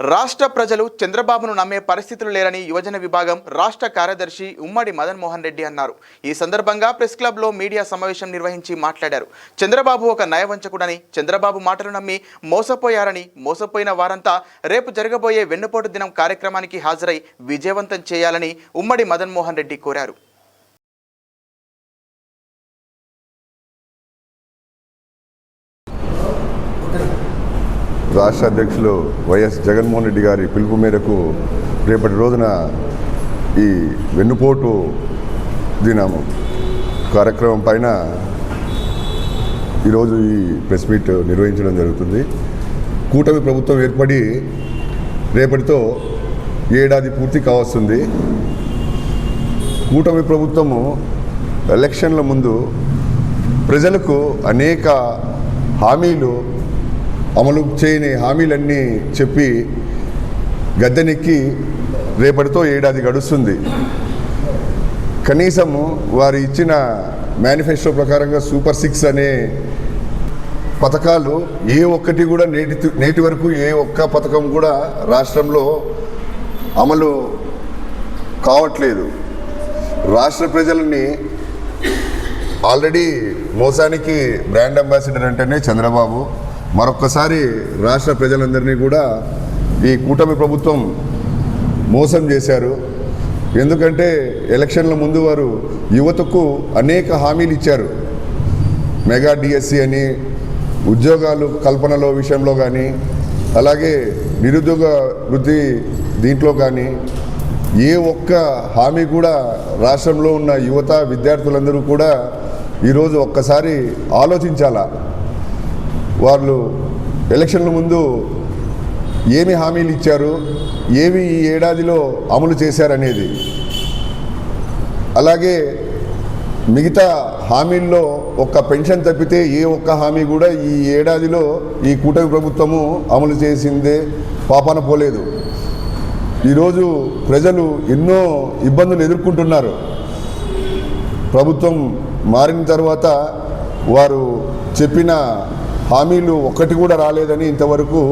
రాష్ట్ర ప్రజలు చంద్రబాబును నమ్మే పరిస్థితులు లేరని యువజన విభాగం రాష్ట్ర కార్యదర్శి ఉమ్మడి మదన్ మోహన్ రెడ్డి అన్నారు. ఈ సందర్భంగా ప్రెస్ క్లబ్లో మీడియా సమావేశం నిర్వహించి మాట్లాడారు. చంద్రబాబు ఒక నయవంచకుడని చంద్రబాబు మాటలు నమ్మి మోసపోయారని మోసపోయిన వారంతా రేపు జరగబోయే వెన్నుపోటు దినం కార్యక్రమానికి హాజరై విజయవంతం చేయాలని ఉమ్మడి మదన్ మోహన్ రెడ్డి కోరారు. రాష్ట్ర అధ్యక్షులు వైఎస్ జగన్మోహన్ రెడ్డి గారి పిలుపు మేరకు రేపటి రోజున ఈ వెన్నుపోటు దినము కార్యక్రమం పైన ఈరోజు ఈ ప్రెస్ మీట్ నిర్వహించడం జరుగుతుంది. కూటమి ప్రభుత్వం ఏర్పడి రేపటితో ఏడాది పూర్తి కావస్తుంది. కూటమి ప్రభుత్వము ఎలక్షన్ల ముందు ప్రజలకు అనేక హామీలు అమలు చేయని హామీలన్నీ చెప్పి గద్దెనెక్కి రేపటితో ఏడాది గడుస్తుంది. కనీసము వారు ఇచ్చిన మేనిఫెస్టో ప్రకారంగా సూపర్ సిక్స్ అనే పథకాలు ఏ ఒక్కటి కూడా నేటి నేటి వరకు ఏ ఒక్క పథకం కూడా రాష్ట్రంలో అమలు కావట్లేదు. రాష్ట్ర ప్రజలని ఆల్రెడీ మోసానికి బ్రాండ్ అంబాసిడర్ అంటేనే చంద్రబాబు మరొక్కసారి రాష్ట్ర ప్రజలందరినీ కూడా ఈ కూటమి ప్రభుత్వం మోసం చేశారు. ఎందుకంటే ఎలక్షన్ల ముందు వారు యువతకు అనేక హామీలు ఇచ్చారు. మెగా డిఎస్సి అని ఉద్యోగాలు కల్పనలో విషయంలో కానీ అలాగే నిరుద్యోగ వృద్ధి దీంట్లో కానీ ఏ ఒక్క హామీ కూడా రాష్ట్రంలో ఉన్న యువత విద్యార్థులందరూ కూడా ఈరోజు ఒక్కసారి ఆలోచించాలా? వాళ్ళు ఎలక్షన్ల ముందు ఏమి హామీలు ఇచ్చారు ఏమి ఈ ఏడాదిలో అమలు చేశారనేది. అలాగే మిగతా హామీల్లో ఒక్క పెన్షన్ తప్పితే ఏ ఒక్క హామీ కూడా ఈ ఏడాదిలో ఈ కూటమి ప్రభుత్వము అమలు చేసిందే పాపాన పోలేదు. ఈరోజు ప్రజలు ఎన్నో ఇబ్బందులు ఎదుర్కొంటున్నారు. ప్రభుత్వం మారిన తర్వాత వారు చెప్పిన హామీలు ఒక్కటి కూడా రాలేదని ఇంతవరకు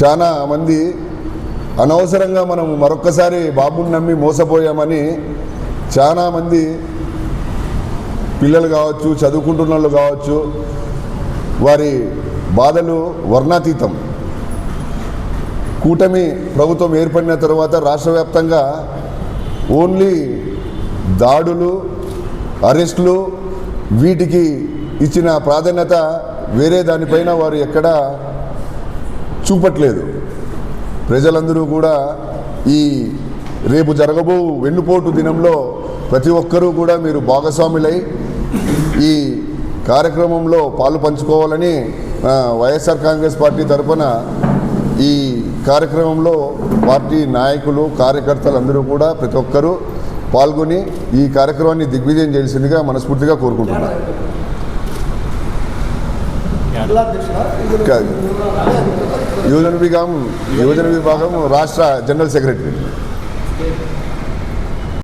చాలా మంది అనవసరంగా మనం మరొక్కసారి బాబుని నమ్మి మోసపోయామని చాలామంది పిల్లలు కావచ్చు చదువుకుంటున్న వాళ్ళు కావచ్చు వారి బాధలు వర్ణాతీతం. కూటమి ప్రభుత్వం ఏర్పడిన తర్వాత రాష్ట్ర వ్యాప్తంగా ఓన్లీ దాడులు అరెస్టులు వీటికి ఇచ్చిన ప్రాధాన్యత వేరే దానిపైన వారు ఎక్కడా చూపట్లేదు. ప్రజలందరూ కూడా ఈ రేపు జరగబో వెన్నుపోటు దినంలో ప్రతి ఒక్కరూ కూడా మీరు భాగస్వాములై ఈ కార్యక్రమంలో పాలు పంచుకోవాలని వైఎస్ఆర్ కాంగ్రెస్ పార్టీ తరఫున ఈ కార్యక్రమంలో పార్టీ నాయకులు కార్యకర్తలు అందరూ కూడా ప్రతి ఒక్కరూ పాల్గొని ఈ కార్యక్రమాన్ని దిగ్విజయం చేసిందిగా మనస్ఫూర్తిగా కోరుకుంటున్నాను. యువజన విభాగం యువజన విభాగం రాష్ట్ర జనరల్ సెక్రటరీ.